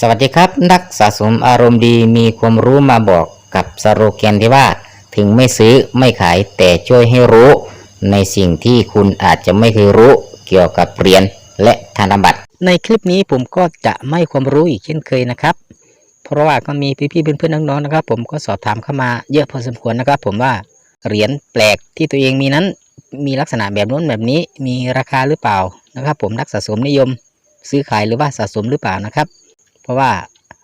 สวัสดีครับ นักสะสมอารมณ์ดีมีความรู้มาบอกกับสโลแกนที่ว่า ถึงไม่ซื้อไม่ขายแต่ช่วยให้รู้ ในสิ่งที่คุณอาจจะไม่เคยรู้เกี่ยวกับเหรียญและธนบัตร ในคลิปนี้ผมก็จะไม่ความรู้อีกเช่นเคยนะครับ เพราะว่าก็มีพี่ๆเพื่อนๆน้องๆนะครับ ผมก็สอบถามเข้ามาเยอะพอสมควรนะครับ ผมว่าเหรียญแปลกที่ตัวเองมีนั้น มีลักษณะแบบน้นแบบนี้มีราคาหรือเปล่านะครับ ผมนักสะสมนิยม ซื้อขายหรือว่าสะสมหรือเปล่านะครับ เพราะว่า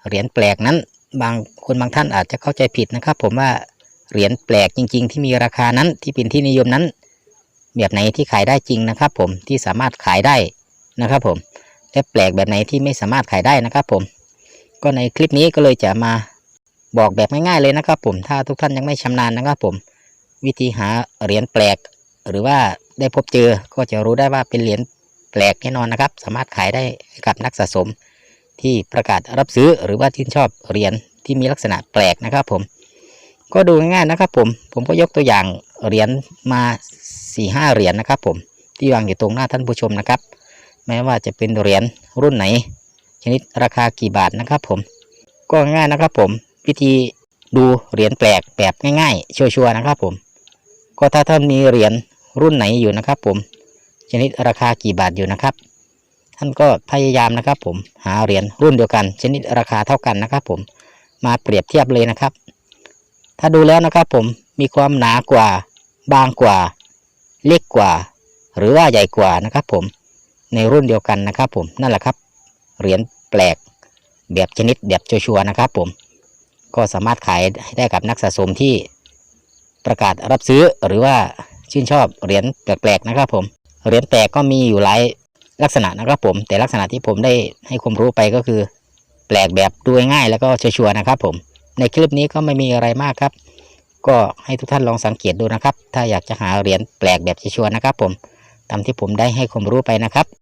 เหรียญแปลกนั้นบางคนบางท่านอาจจะเข้าใจผิดนะครับ ผมว่าเหรียญแปลกจริง ๆ ที่มีราคานั้นที่เป็นที่นิยมนั้น แบบไหนที่ขายได้จริงนะครับ ผมที่สามารถขายได้นะครับ ผมและแปลกแบบไหนที่ไม่สามารถขายได้นะครับ ผม ก็ในคลิปนี้ก็เลยจะมาบอกแบบง่ายๆเลยนะครับ ผมถ้าทุกท่านยังไม่ชำนาญนะครับ ผม วิธีหาเหรียญแปลก หรือว่าได้พบเจอก็จะรู้ได้ว่าเป็นเหรียญแปลกแน่นอนนะครับ สามารถขายได้กับนักสะสม ที่ประกาศรับซื้อหรือว่าชื่ชอบเหรียญที่มีลักษณะแปลกนะครับผม ก็ดูง่ายๆนะครับผมผมก็ยกตัวอย่างเหรียญมาสี่ห้าเหรียญนะครับผมที่วางอยู่ตรงหน้าท่านผู้ชมนะครับ แม้ว่าจะเป็นเหรียญรุ่นไหน ชนิดราคากี่บาทนะครับผม ก็ง่ายนะครับผมวิธีดูเหรียญแปลกแบบง่ายๆ ชัวร์ๆนะครับผม ก็ถ้าท่านมีเหรียญรุ่นไหนอยู่นะครับผม ชนิดราคากี่บาทอยู่นะครับ ท่านก็พยายามนะครับ ผมหาเหรียญรุ่นเดียวกัน ชนิดราคาเท่ากันนะครับ ผมมาเปรียบเทียบเลยนะครับ ถ้าดูแล้วนะครับ ผมมีความหนากว่า บางกว่า เล็กกว่า หรือว่าใหญ่กว่านะครับ ผมในรุ่นเดียวกันนะครับ ผมนั่นแหละครับ เหรียญแปลกแบบชนิดแบบชัวร์นะครับ ผมก็สามารถขายได้กับนักสะสมที่ประกาศรับซื้อหรือว่าชื่นชอบเหรียญแปลกๆนะครับ ผมเหรียญแปลกก็มีอยู่หลาย ลักษณะนะครับผม แต่ลักษณะที่ผมได้ให้ความรู้ไปก็คือ แปลกแบบดูง่ายแล้วก็ชัวร์ๆนะครับ ผม ในคลิปนี้ก็ไม่มีอะไรมากครับ ก็ให้ทุกท่านลองสังเกตดูนะครับ ถ้าอยากจะหาเหรียญแปลกแบบชัวร์ๆนะครับ ผมตามที่ผมได้ให้ความรู้ไปนะครับ